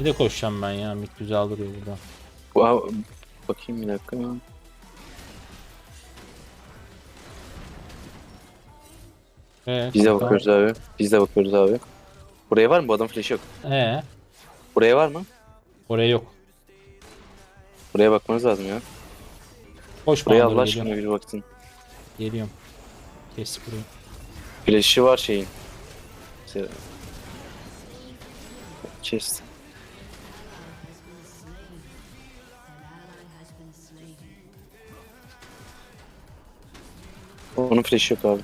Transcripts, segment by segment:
Bir de koşacağım ben ya. Mid güzel duruyor burada. Wow. Bakayım bir dakika. Evet. Biz de bakıyoruz abi. Biz de bakıyoruz abi. Buraya var mı? Bu adam flash yok. Ee, Buraya var mı? oraya yok. Buraya bakmanız lazım ya. Koş Buraya bana doğru Allah aşkına bir baksın. Geliyorum. Kes burayı. Flash'ı var şeyin. Chest. Onun flash'ı yok abi.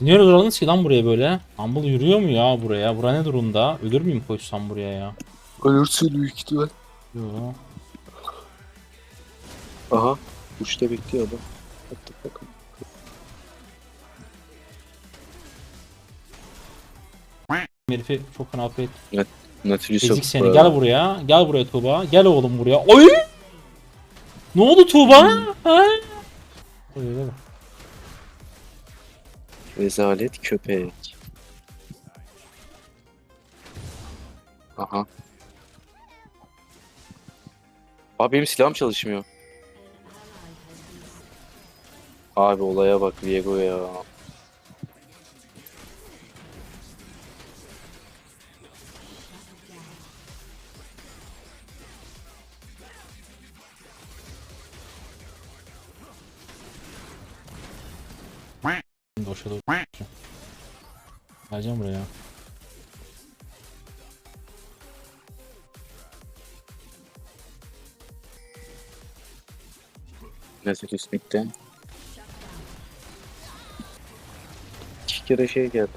Niye duralım ki lan buraya böyle? Humble yürüyor mu ya buraya? Bura ne durumda? Ölür müyüm koşsam buraya ya? Ölürsün büyük ihtimal. Yo. Aha. Uçta bekliyor adam. Baktık bakalım. Herifi çok fena affet. Nautilus Ezik yok seni. Gel buraya. Gel buraya Tuğba. Gel oğlum buraya. Oy! Ne oldu Tuğba? Ha? Oy, oy, oy. Rezalet köpek. Aha. Abi benim silahım çalışmıyor. Abi olaya bak Viego ya. Boşa doğru. Geleceğim buraya. Nautilus bitti. Kere şey geldi.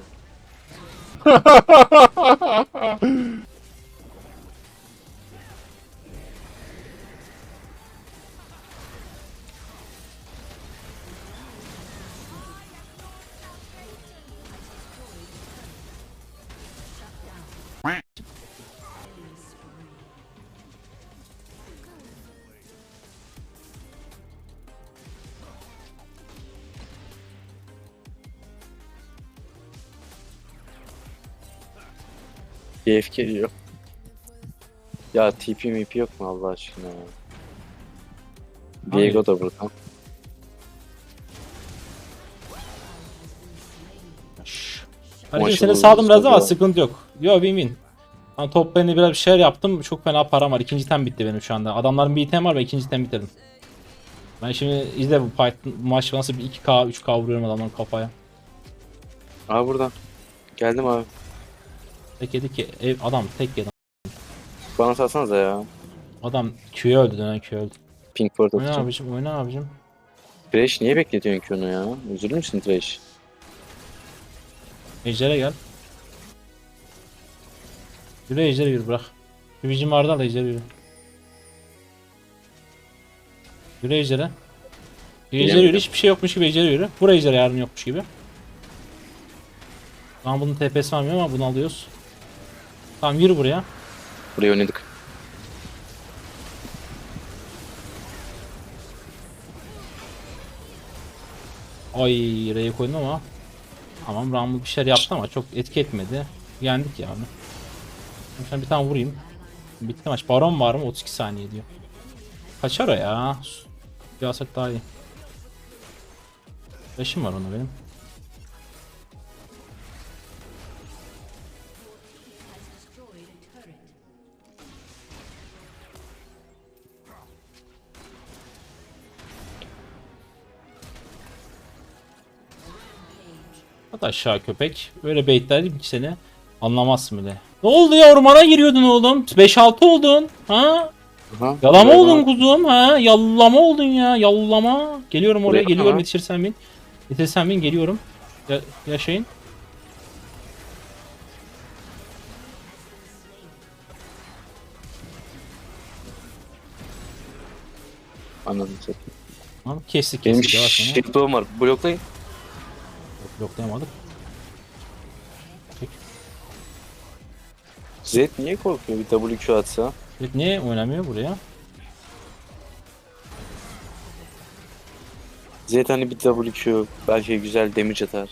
KF geliyor. Ya TP MP yok mu Allah aşkına ya? Viego da burada. Maşallah seni saldım biraz ama sıkıntı yok. Yo win win. Ben top biraz bir şeyler yaptım. Çok fena param var. İkinci item bitti benim şu anda. Adamların bir item var ben ikinci item bitirdim. Ben şimdi izle bu bu maç nasıl bir 2k 3k vuruyorum adamların kafaya. Aa burada. Geldim abi. Tek yedi ki ev adam tek yedi. Bana salsanıza ya. Adam Q'ye öldü dönen Q öldü. Pink Ward Oyna atacağım. abicim oyna abicim. Trash niye bekletiyorsun ki onu ya? Üzülür müsün Trash? Ejder'e gel. Yürü Ejder'e yürü bırak. Bir vicim vardı al Ejder'e yürü. Yürü Ejder'e. Ejder'e yürü hiçbir şey yokmuş gibi Ejder'e yürü. Buraya Ejder'e yarın yokmuş gibi. Tamam bunun TP'si var ama bunu alıyoruz. Tamam yürü buraya. Buraya oynadık. Ay R'ye koydum ama. Tamam Rumble bir şeyler yaptı ama çok etki etmedi. Yendik yani. Şimdi bir tane vurayım. Bitti maç. Baron var mı? 32 saniye diyor. Kaçar o ya. Alsak daha iyi. Flash'ım var ona benim. At aşağı köpek. Böyle baitlerdim ki seni. Anlamazsın bile. Ne oldu ya ormana giriyordun oğlum? 5-6 oldun. Ha? Aha, Yalama oldun kuzum ha? Yallama oldun ya. Yallama. Geliyorum oraya Buraya geliyorum bak. yetişirsen bin. Yetişirsen bin geliyorum. Ya, yaşayın. Anladım satayım. Tamam kestik Benim kestik yavaş yavaş. var. Bloklayın. Bloklayamadık. Çek. Zed niye korkuyor bir WQ atsa? Evet, niye oynamıyor buraya? Zed hani bir WQ belki güzel damage atar.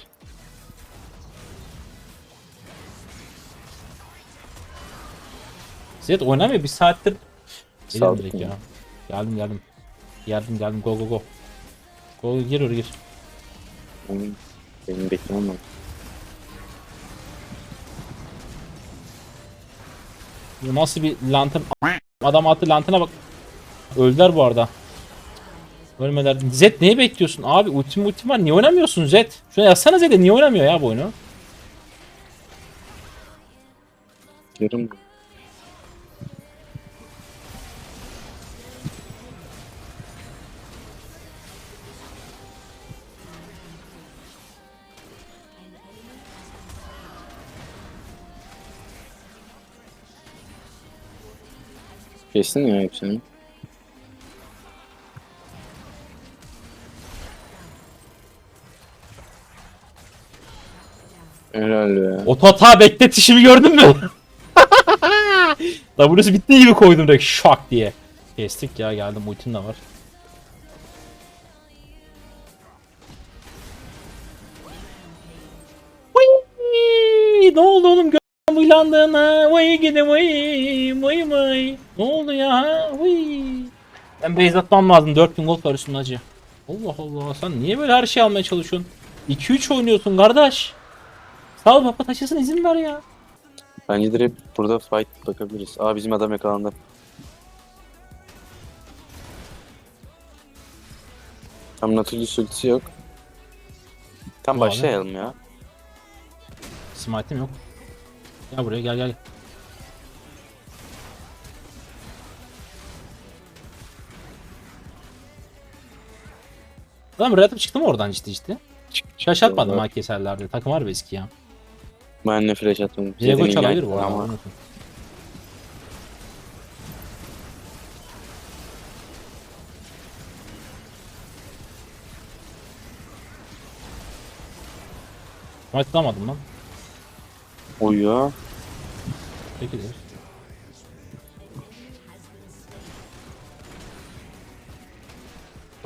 Zed oynamıyor bir saattir. Direkt mı? ya. Geldim geldim. Geldim geldim go go go. Go gir oraya gir. Benim, benim beklemem. Bu nasıl bir lantern? Adam attı lantına bak. Öldüler bu arada. Ölmeler. Zed neyi bekliyorsun? Abi ultim ultim var. Niye oynamıyorsun Zed? Şuna yazsana Zed'e niye oynamıyor ya bu oyunu? Yarım Kesin ya hepsini. Herhalde. O hata bekletişimi gördün mü? W'su bittiği gibi koydum direkt şak diye. Kestik ya geldim ultim de var. Ne oldu oğlum gö- bıylandın ha? Vay gidi vay vay vay. Ne oldu ya ha? Vay. Ben base atmam lazım 4000 gold var üstünde acı. Allah Allah sen niye böyle her şey almaya çalışıyorsun? 2-3 oynuyorsun kardeş. Sağ ol baba taşısın izin ver ya. Bence direkt burada fight bakabiliriz. Aa bizim adam yakalandı. Tam Nautilus ultisi yok. Tam Bu başlayalım ya. Smite'im yok. Gel buraya gel gel. Adam atıp çıktı mı oradan ciddi ciddi? Şaşırtmadım ha keserlerde. Takım var eski ya. Ben ne flash attım. Diego çalabilir bu arada. Tutamadım lan. uyuyor. Peki de.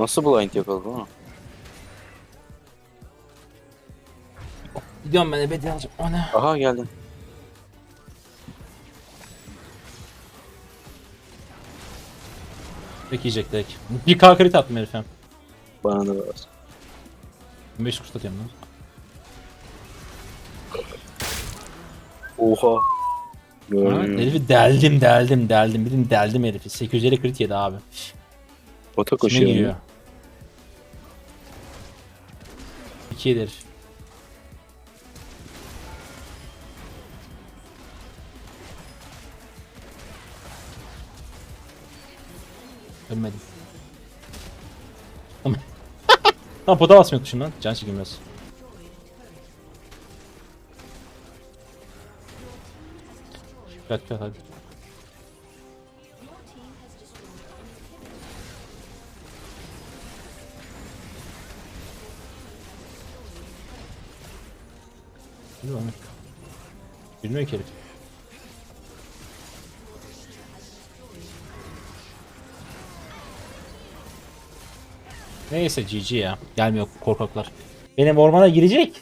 Nasıl blind yakaladı ama? Gidiyorum ben ebedi alacağım. O ne? Aha geldi. Peki yiyecek direkt. Bir K crit attım herife. Bana da lazım. 5 kuş atıyorum lan. Oha. Ha, Gördüm. herifi deldim deldim deldim. Bilin deldim herifi. 850 crit yedi abi. Bota Kime koşuyor. giriyor? 2 yedi herif. Ölmedim. Tamam. Tamam pota basmıyor tuşundan. Can çekilmez. Kaç kaç hadi. Hadi bakalım. Bilmiyor ki herif. Neyse GG ya. Gelmiyor korkaklar. Benim ormana girecek.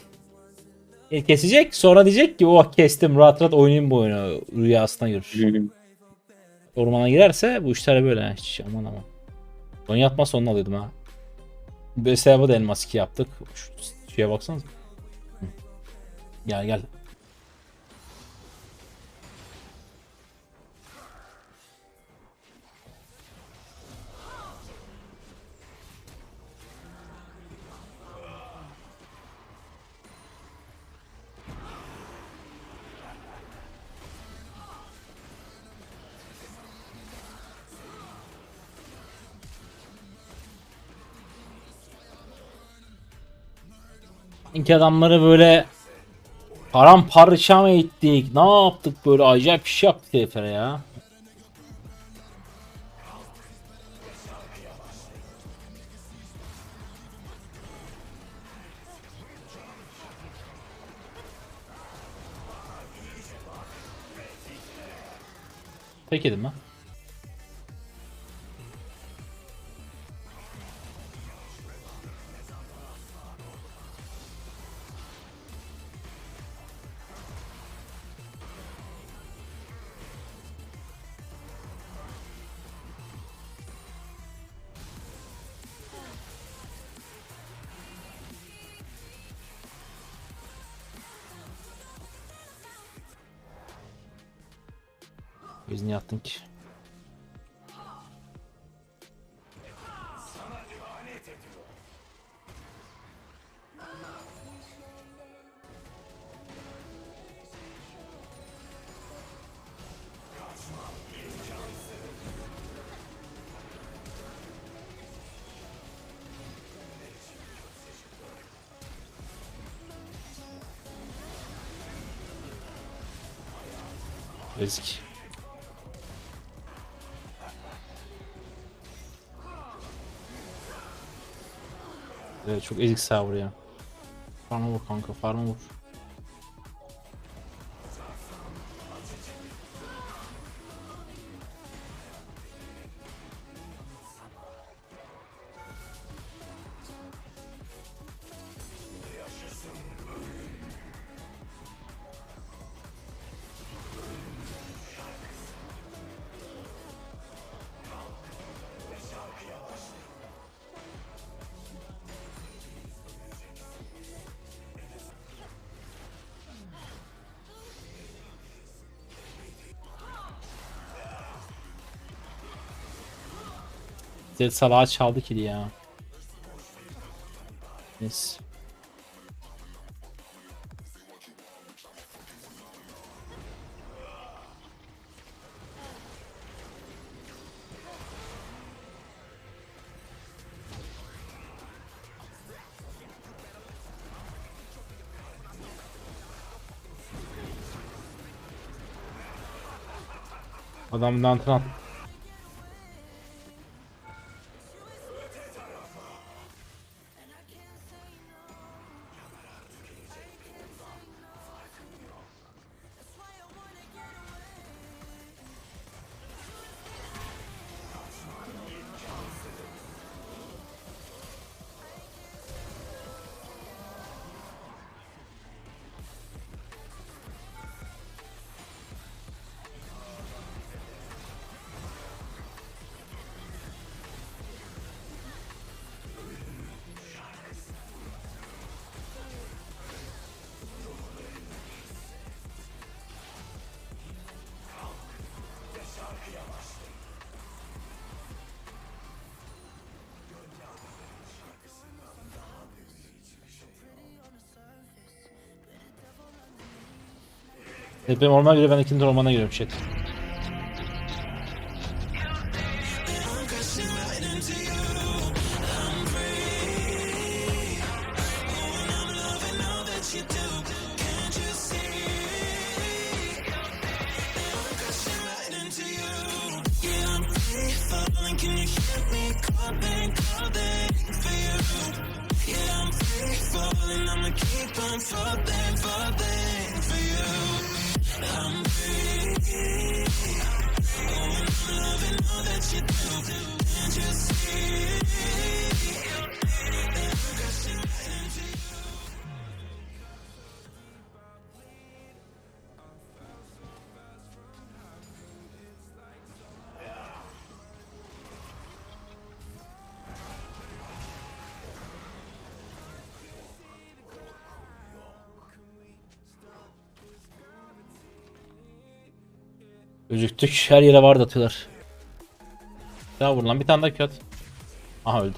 El kesecek. Sonra diyecek ki oh kestim rahat rahat oynayayım bu oyunu. Rüyasına görür. Ormana girerse bu işler böyle. Hiç aman aman. Son yatma sonunu alıyordum ha. Hesabı da elmas 2 yaptık. Şu şeye baksanıza. Gel gel. İki adamları böyle paramparça mı ettik? Ne yaptık böyle acayip bir şey yaptık heriflere ya. Tek yedim ben. Biz niye attın ki? Ezik. Evet çok ezik server ya. Farma vur kanka farma vur. Zed salağa çaldı kili ya. Neyse. Adam lantern attı. Benim ormana göre ben ikinci ormana giriyorum chat. Falling, can you Gözüktük. Her yere var atıyorlar. Daha vur lan bir tane daha köt. Aha öldü.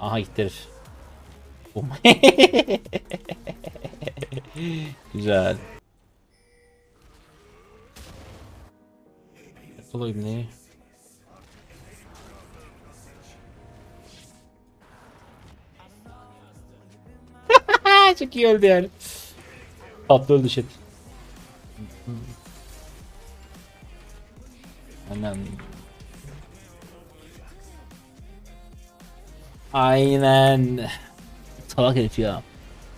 Aha gitti herif. Bum. Güzel. Yakalayayım neyi? Çok iyi öldü yani. Tatlı öldü shit. Aynen. Aynen. Salak herif ya.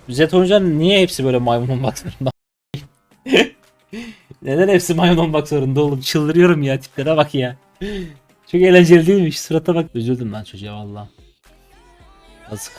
Zet oyuncular niye hepsi böyle maymun olmak zorunda? Neden hepsi maymun olmak zorunda oğlum? Çıldırıyorum ya tiplere bak ya. Çok eğlenceli değilmiş. Surata bak. Üzüldüm lan çocuğa valla. Yazık.